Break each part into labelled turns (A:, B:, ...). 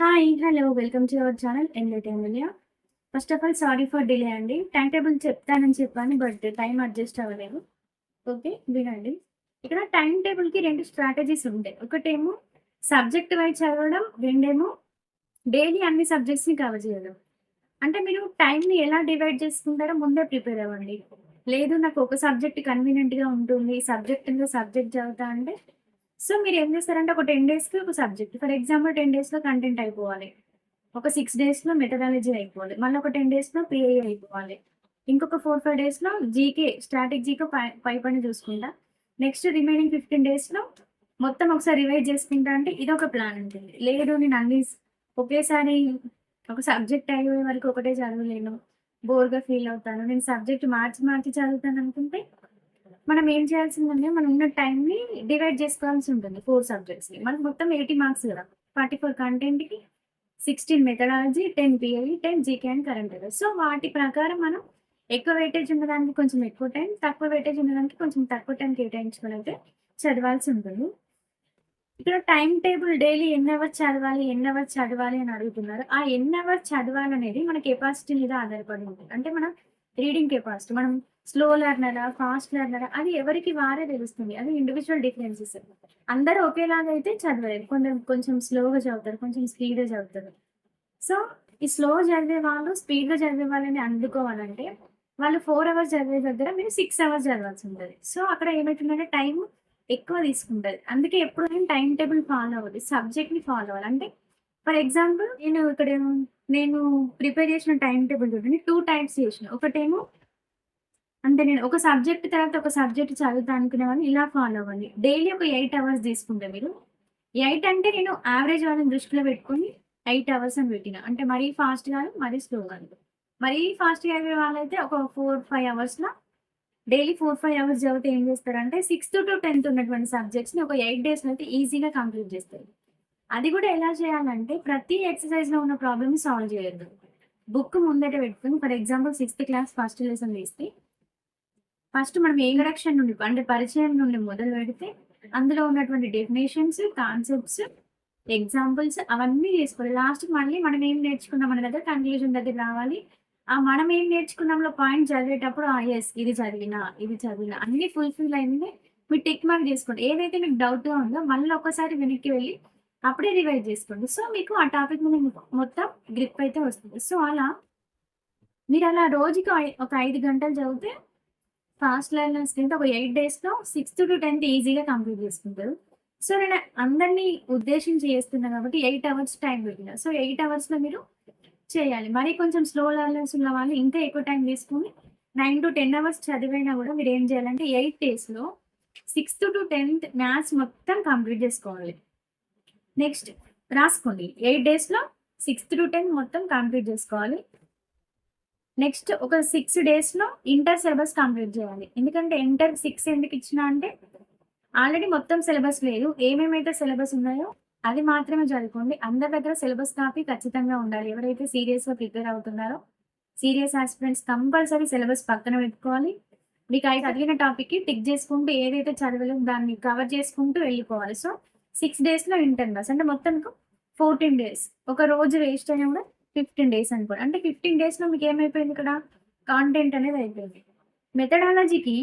A: Hi hello welcome to our channel entertainment first of all sorry for delay అండి. Time table చెప్తానని చెప్పాను but time adjust అవ్వలేదు. Okay వినండి. ఇక్కడ time టేబుల్కి రెండు స్ట్రాటజీస్ ఉంటాయి. ఒకటేమో సబ్జెక్ట్ వైజ్ చదవడం రెండేమో డైలీ అన్ని సబ్జెక్ట్స్ని కవర్ చేయడం. అంటే మీరు టైంని ఎలా డివైడ్ చేసుకుంటారో ముందే ప్రిపేర్ అవ్వండి. లేదు నాకు ఒక సబ్జెక్ట్ కన్వీనియంట్గా ఉంటుంది సబ్జెక్ట్ ఇంకా సబ్జెక్ట్ చదువుతా అంటే సో మీరు ఏం చేస్తారంటే ఒక టెన్ డేస్కి ఒక సబ్జెక్ట్ ఫర్ ఎగ్జాంపుల్ టెన్ డేస్లో కంటెంట్ అయిపోవాలి. ఒక సిక్స్ డేస్లో మెథడాలజీ అయిపోవాలి. మళ్ళీ ఒక టెన్ డేస్లో పిఐ అయిపోవాలి. ఇంకొక ఫోర్ ఫైవ్ డేస్లో జీకే స్టాటిక్ జీకే పై పై పని చూసుకుంటా. నెక్స్ట్ రిమైనింగ్ ఫిఫ్టీన్ డేస్లో మొత్తం ఒకసారి రివైజ్ చేసుకుంటా అంటే ఇది ఒక ప్లాన్ ఉంటుంది. లేదు నేను అన్ని ఒకేసారి ఒక సబ్జెక్ట్ అయ్యే వరకు ఒకటే చదవలేను. బోర్గా ఫీల్ అవుతాను. నేను సబ్జెక్ట్ మార్చి మార్చి చదువుతాను అనుకుంటే మనం ఏం చేయాల్సిందంటే మనం ఉన్న టైంని డివైడ్ చేసుకోవాల్సి ఉంటుంది ఫోర్ సబ్జెక్ట్స్ని మనకు మొత్తం ఎయిటీ మార్క్స్ కదా. Forty four కంటెంట్కి sixteen methodology ten PI ten GK and current affairs so వాటి ప్రకారం మనం ఎక్కువ వెయిటేజ్ ఉన్నదానికి కొంచెం ఎక్కువ టైం తక్కువ వెయిటేజ్ ఉన్నదానికి కొంచెం తక్కువ టైం కేటాయించుకొని అయితే చదవాల్సి ఉంటుంది. ఇక్కడ టైం టేబుల్ డైలీ ఎన్ని అవర్స్ చదవాలి ఎన్ని అవర్స్ చదవాలి అని అడుగుతున్నారు. ఆ ఎన్ని అవర్స్ చదవాలి అనేది మన కెపాసిటీ మీద ఆధారపడి ఉంటుంది. అంటే మన రీడింగ్ కెపాసిటీ మనం స్లో లెర్నరా ఫాస్ట్ లెర్నరా అది ఎవరికి వారే తెలుస్తుంది. అది ఇండివిజువల్ డిఫరెన్సెస్ అందరూ ఒకేలాగా అయితే చదవలేరు. కొందరు కొంచెం స్లోగా చదువుతారు కొంచెం స్పీడ్గా చదువుతారు. సో ఈ స్లో చదివే వాళ్ళు స్పీడ్గా చదివే వాళ్ళని అందుకోవాలంటే వాళ్ళు ఫోర్ అవర్స్ చదివే దగ్గర మీరు సిక్స్ అవర్స్ చదవాల్సి ఉంటుంది. సో అక్కడ ఏమవుతుందంటే టైం ఎక్కువ తీసుకుంటుంది. అందుకే ఎప్పుడు నేను టైం టేబుల్ ఫాలో అవ్వాలి సబ్జెక్ట్ని ఫాలో అవ్వాలి. అంటే ఫర్ ఎగ్జాంపుల్ నేను ఇక్కడ నేను ప్రిపేర్ చేసిన టైం టేబుల్ చూడండి. టూ టైప్స్ చేసిన. ఒకటేమో అంటే నేను ఒక సబ్జెక్ట్ తర్వాత ఒక సబ్జెక్ట్ చదువుతా అనుకునే వాళ్ళు ఇలా ఫాలో అవ్వాలి డైలీ ఒక ఎయిట్ అవర్స్ తీసుకుంటే మీరు ఎయిట్ అంటే నేను యావరేజ్ వాళ్ళని దృష్టిలో పెట్టుకుని ఎయిట్ అవర్స్ అని పెట్టిన. అంటే మరీ ఫాస్ట్ కాదు మరీ స్లో కాదు. మరీ ఫాస్ట్గా అయిపోయే వాళ్ళైతే ఒక ఫోర్ ఫైవ్ అవర్స్లో డైలీ ఫోర్ ఫైవ్ అవర్స్ చదివితే ఏం చేస్తారంటే సిక్స్త్ టు టెన్త్ ఉన్నటువంటి సబ్జెక్ట్స్ని ఒక ఎయిట్ డేస్లో అయితే ఈజీగా కంప్లీట్ చేస్తారు. అది కూడా ఎలా చేయాలంటే ప్రతి ఎక్సర్సైజ్లో ఉన్న ప్రాబ్లమ్ని సాల్వ్ చేయొద్దు. బుక్ ముందట పెట్టుకుని for example sixth class first lesson తీస్తే ఫస్ట్ మనం ఇంట్రడక్షన్ నుండి అంటే పరిచయం నుండి మొదలు పెడితే అందులో ఉన్నటువంటి డెఫినేషన్స్ కాన్సెప్ట్స్ ఎగ్జాంపుల్స్ అవన్నీ చేసుకోవాలి లాస్ట్ మళ్ళీ మనం ఏం నేర్చుకున్నాం మన దగ్గర కన్క్లూజన్ దగ్గర రావాలి. ఆ మనం ఏం నేర్చుకున్నాంలో పాయింట్ చదివేటప్పుడు ఆ ఎస్ ఇది చదివినా ఇది చదివినా అన్ని ఫుల్ఫిల్ అయింది. మీరు టిక్ మార్క్ చేసుకోండి. ఏదైతే మీకు డౌట్గా ఉందో మళ్ళీ ఒక్కసారి వెనక్కి వెళ్ళి అప్పుడే రివైజ్ చేసుకోండి. సో మీకు ఆ టాపిక్ మీద మొత్తం గ్రిప్ అయితే వస్తుంది. సో అలా మీరు అలా రోజుకి ఒక ఐదు గంటలు చదివితే ఫాస్ట్ లెర్నర్స్ కింద ఒక ఎయిట్ డేస్లో సిక్స్త్ టు టెన్త్ ఈజీగా కంప్లీట్ చేసుకుంటారు. సో నేను అందరినీ ఉద్దేశించి చేస్తున్నా కాబట్టి ఎయిట్ అవర్స్ టైం పెట్టిన. సో ఎయిట్ అవర్స్లో మీరు చేయాలి. మరి కొంచెం స్లో లెర్నర్స్ ఉన్న వాళ్ళు ఇంకా ఎక్కువ టైం తీసుకుని నైన్ టు టెన్ అవర్స్ చదివైనా కూడా మీరు ఏం చేయాలంటే ఎయిట్ డేస్లో సిక్స్త్ టు టెన్త్ మ్యాథ్స్ మొత్తం కంప్లీట్ చేసుకోవాలి. నెక్స్ట్ రాసుకోండి. ఎయిట్ డేస్లో సిక్స్త్ టు టెన్త్ మొత్తం కంప్లీట్ చేసుకోవాలి. నెక్స్ట్ ఒక సిక్స్ డేస్లో ఇంటర్ సిలబస్ కంప్లీట్ చేయాలి. ఎందుకంటే ఇంటర్ సిక్స్ ఎందుకు ఇచ్చిన అంటే ఆల్రెడీ మొత్తం సిలబస్ లేదు. ఏమేమైతే సిలబస్ ఉన్నాయో అది మాత్రమే చదువుకోండి. అందరి దగ్గర సిలబస్ కాపీ ఖచ్చితంగా ఉండాలి. ఎవరైతే సీరియస్గా ప్రిపేర్ అవుతున్నారో సీరియస్ ఆస్పిరెంట్స్ కంపల్సరీ సిలబస్ పక్కన పెట్టుకోవాలి. మీకు అయితే చదివిన టాపిక్కి టిక్ చేసుకుంటూ ఏదైతే చదవలేము దాన్ని కవర్ చేసుకుంటూ వెళ్ళిపోవాలి. సో సిక్స్ డేస్లో ఇంటర్ బస్ అంటే మొత్తం ఫోర్టీన్ డేస్ ఒక రోజు వేస్ట్ అయినా కూడా ఫిఫ్టీన్ డేస్ అనుకోండి. అంటే ఫిఫ్టీన్ డేస్లో మీకు ఏమైపోయింది ఇక్కడ? కాంటెంట్ అనేది అయిపోయింది. మెథడాలజీకి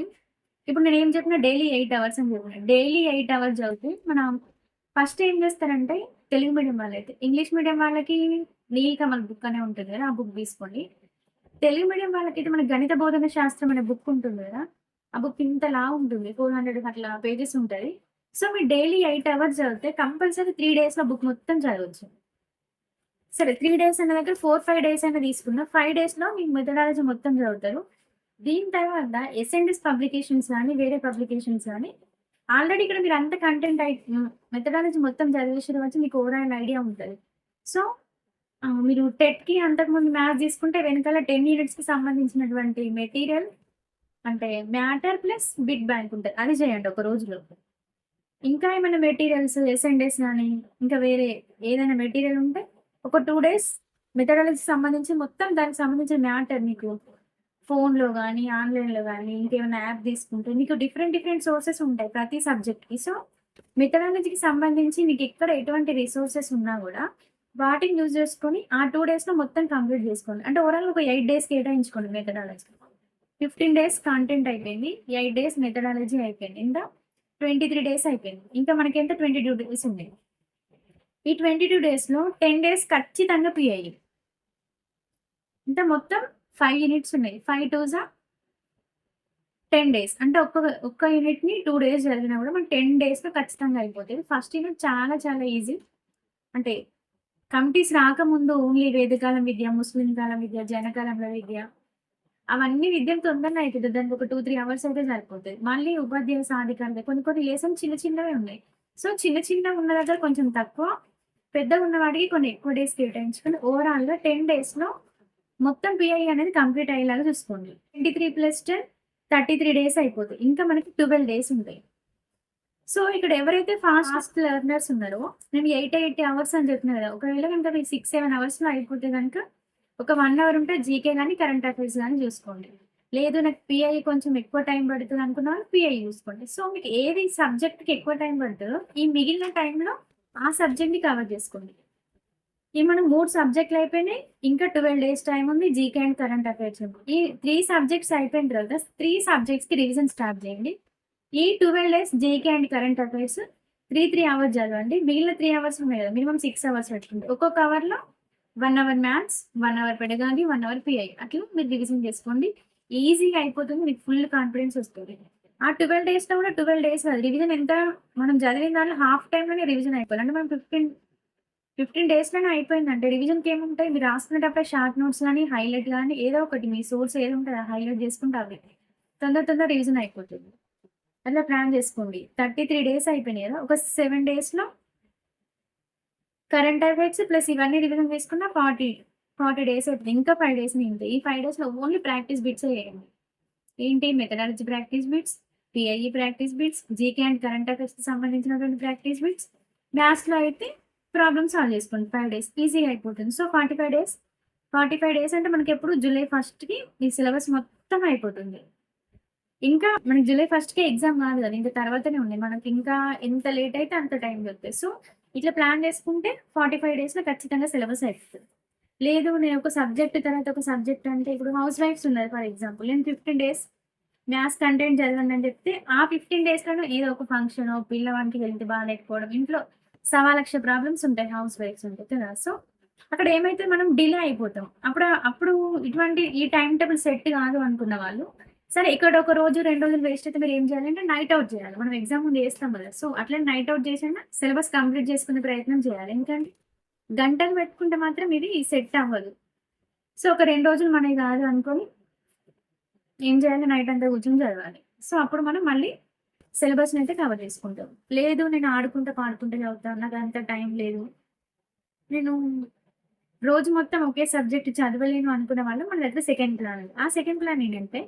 A: ఇప్పుడు నేను ఏం చెప్పిన డైలీ ఎయిట్ అవర్స్ అని చెప్పిన. డైలీ ఎయిట్ అవర్స్ చదివితే మనం ఫస్ట్ ఏం చేస్తారంటే తెలుగు మీడియం వాళ్ళైతే ఇంగ్లీష్ మీడియం వాళ్ళకి నీలకమల బుక్ అనే ఉంటుంది కదా ఆ బుక్ తీసుకోండి. తెలుగు మీడియం వాళ్ళకి అయితే మన గణిత బోధన శాస్త్రం అనే బుక్ ఉంటుంది కదా ఆ బుక్ ఇంతలా ఉంటుంది. ఫోర్ హండ్రెడ్ అట్లా పేజెస్ ఉంటుంది. సో మీరు డైలీ ఎయిట్ అవర్స్ చదివితే కంపల్సరీ త్రీ డేస్లో బుక్ మొత్తం చదవచ్చు. సరే త్రీ డేస్ అన్న దగ్గర ఫోర్ ఫైవ్ డేస్ అయినా తీసుకున్నా ఫైవ్ డేస్లో మీకు మెథడాలజీ మొత్తం చదువుతారు. దీని తర్వాత ఎస్ఎండిస్ పబ్లికేషన్స్ కానీ వేరే పబ్లికేషన్స్ కానీ ఆల్రెడీ ఇక్కడ మీరు అంత కంటెంట్ మెథడాలజీ మొత్తం చదివేసిన వచ్చి మీకు ఓవరాల్ ఐడియా ఉంటుంది. సో మీరు టెట్కి అంతకుముందు మ్యాథ్స్ తీసుకుంటే వెనకాల టెన్ యూనిట్స్కి సంబంధించినటువంటి మెటీరియల్ అంటే మ్యాటర్ ప్లస్ బిట్ బ్యాంక్ ఉంటుంది. అది చేయండి ఒక రోజులో. ఇంకా ఏమైనా మెటీరియల్స్ ఎస్ఎన్డేస్ కానీ ఇంకా వేరే ఏదైనా మెటీరియల్ ఉంటే ఒక టూ డేస్ మెథడాలజీ సంబంధించి మొత్తం దానికి సంబంధించిన మ్యాటర్ మీకు ఫోన్లో కానీ ఆన్లైన్లో కానీ ఇంకేమైనా యాప్ తీసుకుంటే మీకు డిఫరెంట్ డిఫరెంట్ సోర్సెస్ ఉంటాయి ప్రతి సబ్జెక్ట్కి సో మెథడాలజీకి సంబంధించి మీకు ఎక్కడ ఎటువంటి రిసోర్సెస్ ఉన్నా కూడా వాటిని యూజ్ చేసుకొని ఆ టూ డేస్లో మొత్తం కంప్లీట్ చేసుకోండి. అంటే ఓవరాల్ ఒక ఎయిట్ డేస్ కేటాయించుకోండి మెథడాలజీ ఫిఫ్టీన్ డేస్ కంటెంట్ అయిపోయింది ఎయిట్ డేస్ మెథడాలజీ అయిపోయింది. ఇంకా ట్వంటీ త్రీ డేస్ అయిపోయింది. ఇంకా మనకి ఎంత ట్వంటీ టూ డేస్ ఉంది ఈ ట్వంటీ టూ డేస్లో టెన్ డేస్ ఖచ్చితంగా పిఐ అంటే మొత్తం ఫైవ్ యూనిట్స్ ఉన్నాయి. ఫైవ్ టూజా టెన్ డేస్. అంటే ఒక్క ఒక్క యూనిట్ని టూ డేస్ జరిగినా కూడా మనం టెన్ డేస్లో ఖచ్చితంగా అయిపోతుంది ఫస్ట్ యూనిట్ చాలా చాలా ఈజీ. అంటే కమిటీస్ రాకముందు ఓన్లీ వేదకాలం విద్య ముస్లిం కాలం విద్య జనకాలంలో విద్య అవన్నీ విద్యలు తొందరగా అవుతుంది దానికి ఒక టూ త్రీ అవర్స్ అయితే సరిపోతుంది మళ్ళీ ఉపాధ్యాయ సాధికారత కొన్ని కొన్ని లెసన్ చిన్న చిన్నవే ఉన్నాయి. సో చిన్న చిన్న ఉన్న దగ్గర కొంచెం తక్కువ పెద్దగా ఉన్నవాడికి కొన్ని ఎక్కువ డేస్ కేటాయించుకొని ఓవరాల్గా టెన్ డేస్లో మొత్తం పిఐ అనేది కంప్లీట్ అయ్యేలాగా చూసుకోండి. Twenty three plus ten thirty three days అయిపోతుంది ఇంకా మనకి ట్వెల్వ్ డేస్ ఉంటాయి. సో ఇక్కడ ఎవరైతే ఫాస్ట్ లెర్నర్స్ ఉన్నారో నేను ఎయిట్ ఎయిట్ అవర్స్ అని చెప్తున్నా కదా ఒకవేళ కనుక మీకు సిక్స్ సెవెన్ అవర్స్లో అయిపోతే కనుక ఒక వన్ అవర్ ఉంటే జీకే కానీ కరెంట్ అఫైర్స్ కానీ చూసుకోండి. లేదు నాకు పిఐ కొంచెం ఎక్కువ టైం పడుతుంది అనుకున్న వాళ్ళు పిఐ చూసుకోండి. సో మీకు ఏది సబ్జెక్ట్కి ఎక్కువ టైం పడుతుందో ఈ మిగిలిన టైంలో ఆ సబ్జెక్ట్ని కవర్ చేసుకోండి. ఇవి మనం మూడు సబ్జెక్టులు అయిపోయినాయి. ఇంకా ట్వెల్వ్ డేస్ టైం ఉంది. జీకే అండ్ కరెంట్ అఫైర్స్ ఈ త్రీ సబ్జెక్ట్స్ అయిపోయిన తర్వాత త్రీ సబ్జెక్ట్స్కి రివిజన్ స్టార్ట్ చేయండి. ఈ twelve days GK and current affairs three three hours చదవండి. మిగిలిన త్రీ అవర్స్ ఉన్నాయి కదా మినిమం సిక్స్ అవర్స్ పెట్టుకుంటే ఒక్కొక్క అవర్లో one hour maths one hour పెడగాలి one hour PI అట్లా మీరు రివిజన్ చేసుకోండి. ఈజీగా అయిపోతుంది. మీకు ఫుల్ కాన్ఫిడెన్స్ వస్తుంది. ఆ ట్వెల్వ్ డేస్లో కూడా ట్వెల్వ్ డేస్ కాదు. రివిజన్ ఎంత మనం చదివిన దాంట్లో హాఫ్ టైంలోనే రివిజన్ అయిపోయింది. అంటే మనం ఫిఫ్టీన్ ఫిఫ్టీన్ డేస్లోనే అయిపోయిందంటే రివిజన్కి ఏముంటాయి? మీరు రాసుకునేటప్పుడు షార్ట్ నోట్స్ కానీ హైలైట్ కానీ ఏదో ఒకటి మీ సోర్స్ ఏది ఉంటుందో హైలైట్ చేసుకుంటే అవి తొందర తొందర రివిజన్ అయిపోతుంది. అట్లా ప్లాన్ చేసుకోండి. థర్టీ త్రీ డేస్ అయిపోయినాయి కదా. ఒక సెవెన్ డేస్లో కరెంట్ అఫైర్స్ ప్లస్ ఇవన్నీ రివిజన్ చేసుకున్న ఫార్టీ ఫార్టీ డేస్ అవుతుంది. ఇంకా ఫైవ్ డేస్ మిగిలింది ఈ ఫైవ్ డేస్లో ఓన్లీ ప్రాక్టీస్ బిట్స్ చేయండి. ఏంటి? Methodology practice bits PIE practice bits GK and current అఫైర్స్కి సంబంధించినటువంటి ప్రాక్టీస్ బిట్స్ మ్యాథ్స్లో అయితే ప్రాబ్లమ్ సాల్వ్ చేసుకోండి. ఫైవ్ డేస్ ఈజీగా అయిపోతుంది. So forty five days forty five days అంటే మనకి ఎప్పుడు జూలై ఫస్ట్కి ఈ సిలబస్ మొత్తం అయిపోతుంది. ఇంకా మనకి జూలై ఫస్ట్కి ఎగ్జామ్ కాదు కదా. ఇంకా తర్వాతనే ఉంది. మనకి ఇంకా ఎంత లేట్ అయితే అంత టైం దొరుకుతుంది. సో ఇట్లా ప్లాన్ చేసుకుంటే ఫార్టీ ఫైవ్ డేస్లో ఖచ్చితంగా సిలబస్ అయిపోతుంది. లేదు నేను ఒక సబ్జెక్ట్ తర్వాత ఒక సబ్జెక్ట్ అంటే ఇప్పుడు హౌస్ వైఫ్స్ ఉన్నారు ఫర్ ఎగ్జాంపుల్ నేను ఫిఫ్టీన్ డేస్ మ్యాథ్స్ కంటెంట్ చదవండి అని చెప్తే ఆ ఫిఫ్టీన్ డేస్లో ఏదో ఒక ఫంక్షన్ పిల్లవానికి హెల్త్ బాగాలేకపోవడం ఇంట్లో సవా లక్ష ప్రాబ్లమ్స్ ఉంటాయి హౌస్ వైఫ్స్ ఉంటాయి కదా. సో అక్కడ ఏమైతే మనం డిలే అయిపోతాం అప్పుడు అప్పుడు ఇటువంటి ఈ టైం టేబుల్ సెట్ కాదు అనుకున్న వాళ్ళు సరే ఇక్కడ ఒక రోజు రెండు రోజులు వేస్ట్ అయితే మీరు ఏం చేయాలంటే నైట్ అవుట్ చేయాలి. మనం ఎగ్జామ్ ముందు వేస్తాం కదా. సో అట్లా నైట్ అవుట్ చేసినా సిలబస్ కంప్లీట్ చేసుకునే ప్రయత్నం చేయాలి. ఎందుకంటే గంటలు పెట్టుకుంటే మాత్రం ఇది సెట్ అవ్వదు. సో ఒక రెండు రోజులు మనకి కాదు అనుకొని ఏం చేయాలి? నైట్ అంతా కూర్చొని చదవాలి. సో అప్పుడు మనం మళ్ళీ సిలబస్ని అయితే కవర్ చేసుకుంటాం. లేదు నేను ఆడుకుంటా పాడుకుంటా చదువుతాను నాకు అంత టైం లేదు. నేను రోజు మొత్తం ఒకే సబ్జెక్ట్ చదవలేను అనుకున్న వాళ్ళు మన దగ్గర సెకండ్ ప్లాన్ ఆ సెకండ్ ప్లాన్ ఏంటంటే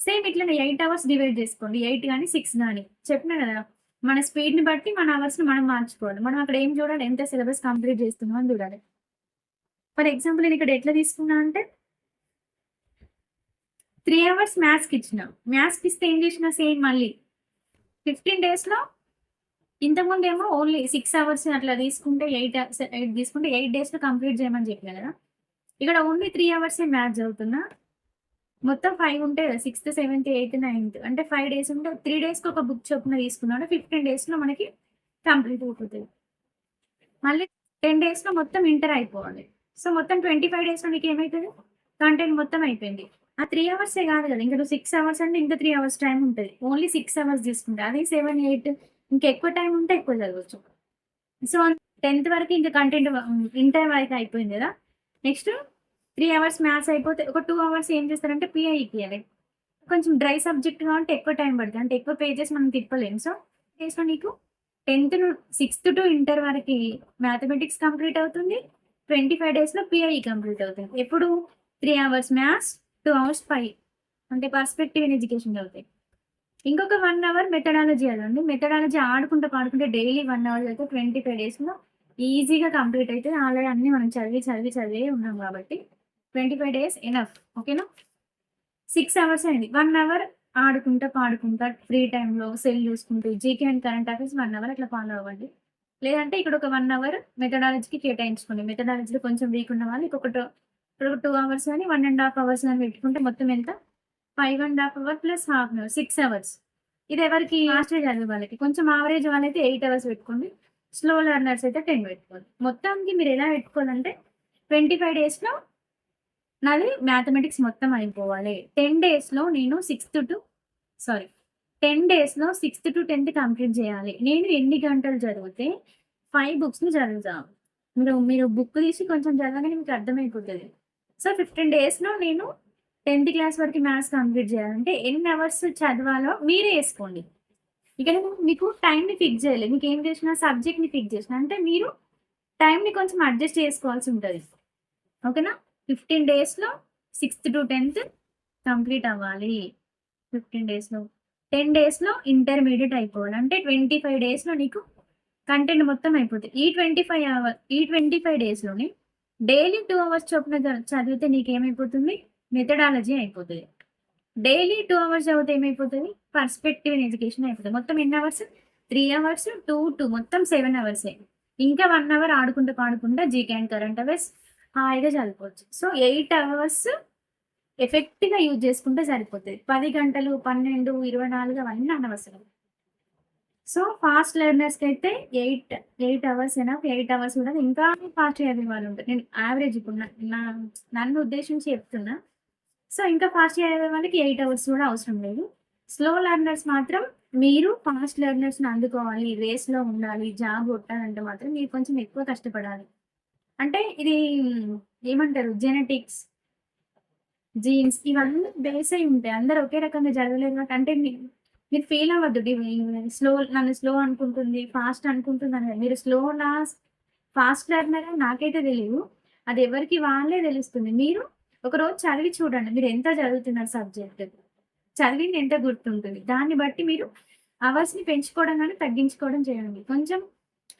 A: సేమ్ ఇట్లనే ఎయిట్ అవర్స్ డివైడ్ చేసుకోండి. ఎయిట్ కానీ సిక్స్ కానీ. చెప్పినా కదా మన స్పీడ్ని బట్టి మన అవర్స్ని మనం మార్చుకోవాలి. మనం అక్కడ ఏం చూడాలి? ఎంత సిలబస్ కంప్లీట్ చేస్తున్నాం అని చూడాలి. ఫర్ ఎగ్జాంపుల్ నేను ఇక్కడ ఎట్లా తీసుకున్నా అంటే త్రీ అవర్స్ మ్యాథ్స్కి ఇచ్చిన. మ్యాథ్స్కి ఇస్తే ఏం చేసిన సేమ్ మళ్ళీ. ఫిఫ్టీన్ డేస్లో ఇంతకుముందు ఏమో ఓన్లీ సిక్స్ అవర్స్ అట్లా తీసుకుంటే ఎయిట్ ఎయిట్ తీసుకుంటే ఎయిట్ డేస్లో కంప్లీట్ చేయమని చెప్పిన కదా. ఇక్కడ ఓన్లీ త్రీ అవర్సే మ్యాథ్స్ చదువుతున్నా. మొత్తం ఫైవ్ ఉంటాయి కదా సిక్స్త్ సెవెంత్ ఎయిత్ నైన్త్. అంటే ఫైవ్ డేస్ ఉంటే త్రీ డేస్కి ఒక బుక్ చొప్పున తీసుకున్నాడు. ఫిఫ్టీన్ డేస్లో మనకి కంప్లీట్ అయిపోతుంది. మళ్ళీ టెన్ డేస్లో మొత్తం ఇంటర్ అయిపోవాలి. సో మొత్తం ట్వంటీ ఫైవ్ డేస్లో నీకు ఏమవుతుంది కంటెంట్ మొత్తం అయిపోయింది. ఆ త్రీ అవర్సే కాదు కదా ఇంకా సిక్స్ అవర్స్ అంటే ఇంకా త్రీ అవర్స్ టైం ఉంటుంది. ఓన్లీ సిక్స్ అవర్స్ తీసుకుంటే. అదే సెవెన్ ఎయిట్ ఇంకా ఎక్కువ టైం ఉంటే ఎక్కువ చదవచ్చు. సో టెన్త్ వరకు ఇంకా కంటెంట్ ఇంటర్ వరకు అయిపోయింది కదా. నెక్స్ట్ త్రీ అవర్స్ మ్యాథ్స్ అయిపోతే ఒక టూ అవర్స్ ఏం చేస్తారంటే పిఐకి అది కొంచెం డ్రై సబ్జెక్ట్ కాబట్టి ఎక్కువ టైం పడుతుంది. అంటే ఎక్కువ పేజెస్ మనం తిప్పలేము. సో సో నీకు టెన్త్ సిక్స్త్ టు ఇంటర్ వరకు మ్యాథమెటిక్స్ కంప్లీట్ అవుతుంది. ట్వంటీ ఫైవ్ డేస్లో పిఐ కంప్లీట్ అవుతుంది. ఎప్పుడు? Three hours maths two hours five అంటే పర్స్పెక్టివ్ ఇన్ ఎడ్యుకేషన్ చదువుతాయి ఇంకొక వన్ అవర్ మెథడాలజీ అదండి మెథడాలజీ ఆడుకుంటూ పాడుకుంటే డైలీ వన్ అవర్ అయితే ట్వంటీ ఫైవ్ డేస్లో ఈజీగా కంప్లీట్ అయితే ఆల్రెడీ అన్నీ మనం చదివి చదివి చదివే ఉన్నాం కాబట్టి ట్వంటీ ఫైవ్ డేస్ ఎనఫ్ ఓకేనా సిక్స్ అవర్స్ అయింది. వన్ అవర్ ఆడుకుంటా పాడుకుంటా ఫ్రీ టైంలో సెల్ చూసుకుంటూ GK and current affairs one hour అట్లా ఫాలో అవ్వండి. లేదంటే ఇక్కడ ఒక వన్ అవర్ మెథడాలజీకి కేటాయించుకోండి. మెథడాలజీలో కొంచెం వీక్ ఉన్న వాళ్ళు ఇంకొకటి ఇప్పుడు టూ అవర్స్ కానీ వన్ అండ్ హాఫ్ అవర్స్ కానీ పెట్టుకుంటే మొత్తం ఎంత? Five and half hour plus half an hour six hours ఇది ఎవరికి మాస్టర్ చదివే వాళ్ళకి. కొంచెం ఆవరేజ్ వాళ్ళైతే ఎయిట్ అవర్స్ పెట్టుకోండి. స్లో లర్నర్స్ అయితే టెన్ పెట్టుకోండి. మొత్తానికి మీరు ఎలా పెట్టుకోవాలంటే ట్వంటీ ఫైవ్ డేస్లో నాది మ్యాథమెటిక్స్ మొత్తం అయిపోవాలి. టెన్ డేస్లో నేను సిక్స్త్ టు సారీ టెన్ డేస్లో సిక్స్త్ టు టెన్త్ కంప్లీట్ చేయాలి. నేను ఎన్ని గంటలు చదివితే ఫైవ్ బుక్స్ని చదువుతాను. మీరు మీరు బుక్ తీసి కొంచెం చదవగానే మీకు అర్థమైపోతుంది. సో ఫిఫ్టీన్ డేస్లో నేను టెన్త్ క్లాస్ వరకు మ్యాథ్స్ కంప్లీట్ చేయాలంటే ఎన్ని అవర్స్ చదవాలో మీరే వేసుకోండి. ఇక మీకు టైంని ఫిక్స్ చేయలేదు మీకు ఏం చేసిన సబ్జెక్ట్ని ఫిక్స్ చేసిన అంటే మీరు టైంని కొంచెం అడ్జస్ట్ చేసుకోవాల్సి ఉంటుంది. ఓకేనా ఫిఫ్టీన్ డేస్లో సిక్స్త్ టు టెన్త్ కంప్లీట్ అవ్వాలి. ఫిఫ్టీన్ డేస్లో టెన్ డేస్లో ఇంటర్మీడియట్ అయిపోవాలి. అంటే ట్వంటీ ఫైవ్ డేస్లో నీకు కంటెంట్ మొత్తం అయిపోతుంది ఈ ట్వంటీ ఫైవ్ అవర్ ఈ ట్వంటీ ఫైవ్ డేస్లోనే డైలీ టూ అవర్స్ చొప్పున చదివితే నీకు ఏమైపోతుంది మెథడాలజీ అయిపోతుంది. డైలీ టూ అవర్స్ చదివితే ఏమైపోతుంది? పర్స్పెక్టివ్ ఇన్ ఎడ్యుకేషన్ అయిపోతుంది. మొత్తం ఎన్ని hours? Three hours two two మొత్తం సెవెన్ అవర్సే ఇంకా వన్ అవర్ ఆడుకుంటూ పాడుకుంటా జీకే అండ్ కరెంట్ అవర్స్ హాయిగా చదువుకోవచ్చు. సో ఎయిట్ అవర్స్ ఎఫెక్ట్గా యూజ్ చేసుకుంటే సరిపోతుంది. పది గంటలు పన్నెండు ఇరవై నాలుగు అవన్నీ అనవసరం. సో ఫాస్ట్ లెర్నర్స్కి అయితే ఎయిట్ ఎయిట్ అవర్స్ అయినా ఎయిట్ అవర్స్ కూడా ఇంకా ఫాస్ట్ చదివే వాళ్ళు ఉంటారు. నేను యావరేజ్ ఇప్పుడు నా- నన్ను ఉద్దేశించి చెప్తున్నా. సో ఇంకా ఫాస్ట్ చదివే వాళ్ళకి ఎయిట్ అవర్స్ కూడా అవసరం లేదు. స్లో లెర్నర్స్ మాత్రం మీరు ఫాస్ట్ లెర్నర్స్ని అందుకోవాలి రేస్లో ఉండాలి జాబ్ కొట్టాలంటే మాత్రం మీరు కొంచెం ఎక్కువ కష్టపడాలి. అంటే ఇది ఏమంటారు? జెనెటిక్స్ జీన్స్ ఇవన్నీ బేస్ అయి ఉంటాయి. అందరు ఒకే రకంగా చదవలేరు అంటే మీ- మీరు ఫీల్ అవ్వద్దు స్లో నన్ను స్లో అనుకుంటుంది ఫాస్ట్ అనుకుంటుంది మీరు స్లో నా ఫాస్ట్ లెర్నర్ నాకైతే తెలియదు అది ఎవరికి వాళ్ళే తెలుస్తుంది. మీరు ఒక రోజు చదివి చూడండి. మీరు ఎంత చదువుతున్నారు సబ్జెక్ట్? చదివింది ఎంత గుర్తుంటుంది? దాన్ని బట్టి మీరు అవర్స్ని పెంచుకోవడం కానీ తగ్గించుకోవడం చేయండి. కొంచెం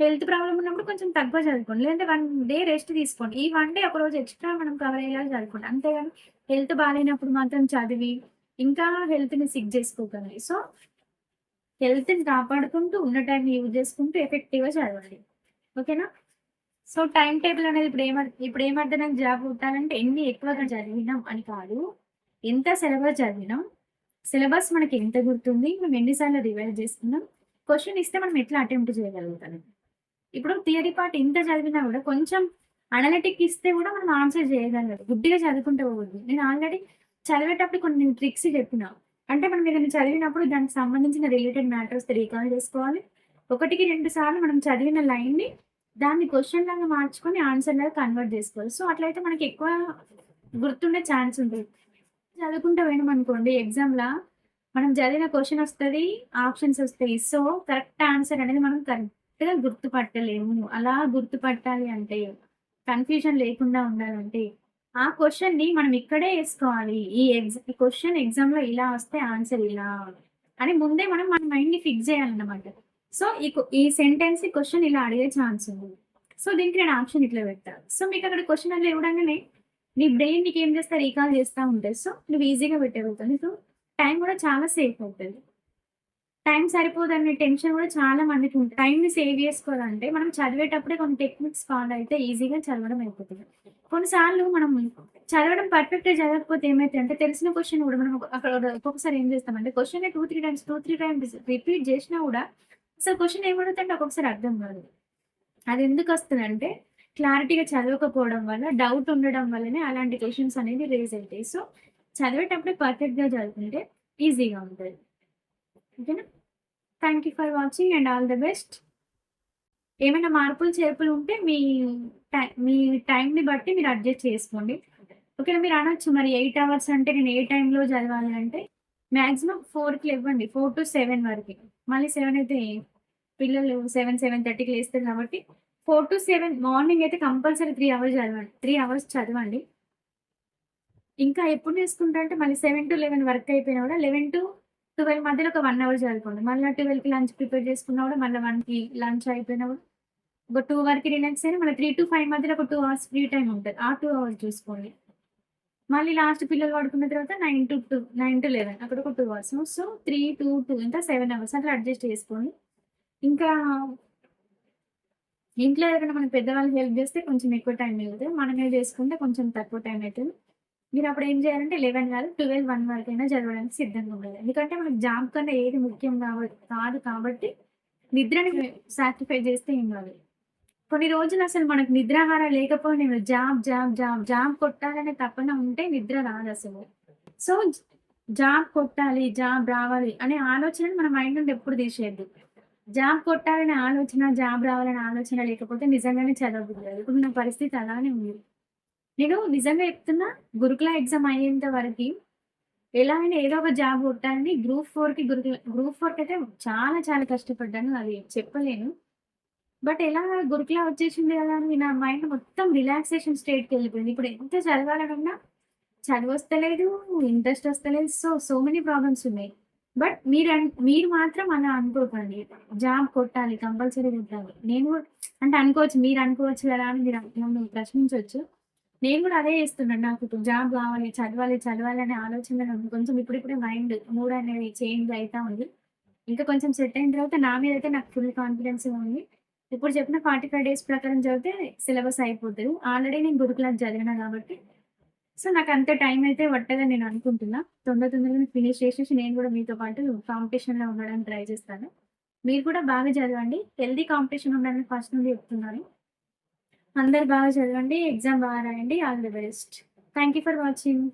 A: హెల్త్ ప్రాబ్లం ఉన్నప్పుడు కొంచెం తక్కువ చదువుకోండి. లేదంటే వన్ డే రెస్ట్ తీసుకోండి. ఈ వన్ డే ఒక రోజు ఎక్స్ట్రా మనం కవర్ అయ్యేలా చదువుకోండి. అంతేగాని హెల్త్ బాగాలేనప్పుడు మాత్రం చదివి ఇంకా హెల్త్ని సిక్ చేసుకోకండి సో హెల్త్ని కాపాడుకుంటూ ఉన్న టైం యూజ్ చేసుకుంటూ ఎఫెక్టివ్గా చదవండి ఓకేనా సో టైం టేబుల్ అనేది ఇప్పుడు ఏమ ఇప్పుడు ఏమర్థం నాకు జాబ్ కొట్టాలంటే ఎన్ని ఎక్కువగా చదివినాం అని కాదు. ఎంత సిలబస్ చదివినాం? సిలబస్ మనకి ఎంత గుర్తుంది? మనం ఎన్నిసార్లు రివైజ్ చేసుకున్నాం? క్వశ్చన్ ఇస్తే మనం ఎట్లా అటెంప్ట్ చేయగలుగుతాం? ఇప్పుడు థియరీ పార్ట్ ఇంత చదివినా కూడా కొంచెం అనలిటిక్ ఇస్తే కూడా మనం ఆన్సర్ చేయగలరు గుడ్డిగా చదువుకుంటూ పోవద్దు. నేను ఆల్రెడీ చదివేటప్పుడు కొన్ని ట్రిక్స్ చెప్పిన. అంటే మనం ఏదైనా చదివినప్పుడు దానికి సంబంధించిన రిలేటెడ్ మ్యాటర్స్ రీకాల్ చేసుకోవాలి. ఒకటికి రెండు సార్లు మనం చదివిన లైన్ని దాన్ని క్వశ్చన్ లాగా మార్చుకొని ఆన్సర్ లాగా కన్వర్ట్ చేసుకోవాలి. సో అట్లయితే మనకి ఎక్కువ గుర్తుండే ఛాన్స్ ఉంటుంది. చదువుకుంటూ పోయినాం అనుకోండి ఎగ్జామ్లో మనం చదివిన క్వశ్చన్ వస్తుంది ఆప్షన్స్ వస్తాయి. సో కరెక్ట్ ఆన్సర్ అనేది మనం కరెక్ట్గా గుర్తుపట్టలేము. అలా గుర్తుపట్టాలి అంటే కన్ఫ్యూజన్ లేకుండా ఉండాలంటే ఆ క్వశ్చన్ని మనం ఇక్కడే వేసుకోవాలి. ఈ ఎగ్జామ్ ఈ క్వశ్చన్ ఎగ్జామ్లో ఇలా వస్తే ఆన్సర్ ఇలా అని ముందే మనం మన మైండ్ని ఫిక్స్ చేయాలన్నమాట. సో ఈ ఈ సెంటెన్స్ క్వశ్చన్ ఇలా అడిగే ఛాన్స్ ఉంది. సో దీనికి నేను ఆప్షన్ ఇట్లా పెట్టాను సో మీకు అక్కడ క్వశ్చన్ అట్లా ఇవ్వడంగానే నీ బ్రెయిన్ నీకు ఏం చేస్తా రీకాల్ చేస్తూ ఉంటాయి సో నువ్వు ఈజీగా పెట్టగలుగుతావు. నీకు టైం కూడా చాలా సేఫ్ అవుతుంది. టైం సరిపోదనే టెన్షన్ కూడా చాలా మందికి ఉంటుంది. టైంని సేవ్ చేసుకోవాలంటే మనం చదివేటప్పుడే కొన్ని టెక్నిక్స్ ఫాలో అయితే ఈజీగా చదవడం అయిపోతుంది. కొన్నిసార్లు మనం చదవడం పర్ఫెక్ట్గా చదవకపోతే ఏమైతే అంటే తెలిసిన క్వశ్చన్ కూడా మనం ఒక- అక్కడ ఒక్కొక్కసారి ఏం చేస్తామంటే question two three times two three times repeat చేసినా కూడా అసలు క్వశ్చన్ ఏమడుగుతుంటే ఒక్కొక్కసారి అర్థం కాదు. అది ఎందుకు వస్తుందంటే క్లారిటీగా చదవకపోవడం వల్ల డౌట్ ఉండడం వల్లనే అలాంటి క్వశ్చన్స్ అనేవి రేజ్ అవుతాయి. సో చదివేటప్పుడే పర్ఫెక్ట్గా చదువుకుంటే ఈజీగా ఉంటుంది. ఓకేనా thank you for watching and all the best ఏమైనా మార్పులు చేర్పులు ఉంటే మీ టై మీ టైంని బట్టి మీరు అడ్జస్ట్ చేసుకోండి. ఓకేనా? మీరు అనొచ్చు మరి ఎయిట్ అవర్స్ అంటే నేను ఏ టైంలో చదవాలి అంటే మ్యాక్సిమం ఫోర్కి ఇవ్వండి ఫోర్ టు సెవెన్ వరకు. మళ్ళీ సెవెన్ అయితే పిల్లలు సెవెన్ సెవెన్ థర్టీకి లేస్తారు కాబట్టి ఫోర్ టు సెవెన్ మార్నింగ్ అయితే కంపల్సరీ త్రీ అవర్స్ చదవండి త్రీ అవర్స్ చదవండి. ఇంకా ఎప్పుడు చేసుకుంటా అంటే మళ్ళీ సెవెన్ టు లెవెన్ వర్క్ అయిపోయినా కూడా లెవెన్ టు ట్వెల్వ్ మధ్యలో ఒక వన్ అవర్ చదువుకోండి. మళ్ళీ ట్వెల్వ్కి లంచ్ ప్రిపేర్ చేసుకున్నా కూడా మళ్ళీ వన్కి లంచ్ అయిపోయినా కూడా ఒక టూ వరకు రిలాక్స్ అయినా మళ్ళీ త్రీ టు ఫైవ్ మధ్యలో ఒక టూ అవర్స్ ఫ్రీ టైం ఉంటుంది. ఆ టూ అవర్స్ చూసుకోండి. మళ్ళీ లాస్ట్ పిల్లలు పడుకున్న తర్వాత nine to two nine to eleven అక్కడ ఒక two hours so three two two ఇంకా సెవెన్ అవర్స్ అట్లా అడ్జస్ట్ చేసుకోండి. ఇంకా ఇంట్లో ఎవరైనా మన పెద్దవాళ్ళు హెల్ప్ చేస్తే కొంచెం ఎక్కువ టైం వెళ్తుంది మనమే చేసుకుంటే కొంచెం తక్కువ టైం అవుతుంది అయితది. మీరప్పుడు ఏం చేయాలంటే 11 కాదు 12, 1 వరకైనా చదవడానికి సిద్ధంగా ఉండాలి. ఎందుకంటే మనకు జాబ్ కన్నా ఏది ముఖ్యం కావ కాదు కాబట్టి నిద్రని సాక్రిఫై చేస్తే ఏం కాదు. కొన్ని రోజులు అసలు మనకు నిద్రాహారం లేకపోయినా జాబ్, జాబ్, జాబ్, జాబ్ కొట్టాలనే తపన ఉంటే నిద్ర రాదసలు. సో, జాబ్ కొట్టాలి, జాబ్ రావాలి అనే ఆలోచనని మన మైండ్ నుండి ఎప్పుడు తీసేయొద్దు. జాబ్ కొట్టాలనే ఆలోచన, జాబ్ రావాలనే ఆలోచన లేకపోతే నిజంగానే చదవబుద్ధి కాదు. ఇప్పుడు నా పరిస్థితి అలానే ఉంది. నేను నిజంగా చెప్తున్నా గురుకుల ఎగ్జామ్ అయ్యేంత వరకు ఎలా అయినా ఏదో ఒక జాబ్ కొట్టాలని గ్రూప్ ఫోర్కి గురుకుల గ్రూప్ ఫోర్కి అయితే చాలా చాలా కష్టపడ్డాను. అది చెప్పలేను. బట్ ఎలా గురుకుల వచ్చేసింది కదా అని నా మైండ్ మొత్తం రిలాక్సేషన్ స్టేట్కి వెళ్ళిపోయింది ఇప్పుడు ఎంత చదవాలనున్నా చదువొస్తలేదు, ఇంట్రెస్ట్ వస్తలేదు. సో, సో మెనీ ప్రాబ్లమ్స్ ఉన్నాయి. బట్ మీరు మీరు మాత్రం అలా అనుకోకండి. జాబ్ కొట్టాలి, కంపల్సరీ కొట్టాలి. నేను అంటే అనుకోవచ్చు మీరు అనుకోవచ్చు కదా అని మీరు ప్రశ్నించవచ్చు నేను కూడా అదే చేస్తున్నాను. నాకు ఇప్పుడు జాబ్ కావాలి, చదవాలి, చదవాలి అనే ఆలోచన కొంచెం ఇప్పుడిప్పుడే మైండ్ మూడ్ అనేది చేంజ్ అవుతా ఉంది. ఇంకా కొంచెం సెట్ అయిన తర్వాత నా మీద అయితే నాకు ఫుల్ కాన్ఫిడెన్స్ ఉంది. ఇప్పుడు చెప్పిన 45 డేస్ ప్రకారం చదివితే సిలబస్ అయిపోతుంది ఆల్రెడీ నేను గురుకులాది చదివినా కాబట్టి సో, నాకు అంత టైం అయితే పట్టదని నేను అనుకుంటున్నా. తొందర తొందరగా ఫినిష్ చేసేసి నేను కూడా మీతో పాటు కాంపిటీషన్‌లో ఉండడానికి ట్రై చేస్తాను. మీరు కూడా బాగా చదవండి. హెల్తీ కాంపిటీషన్ ఉండాలని ఫస్ట్ నుండి చెప్తున్నాను. అందరు బాగా చదవండి. ఎగ్జామ్ బాగా రాయండి. All the best. Thank you for watching.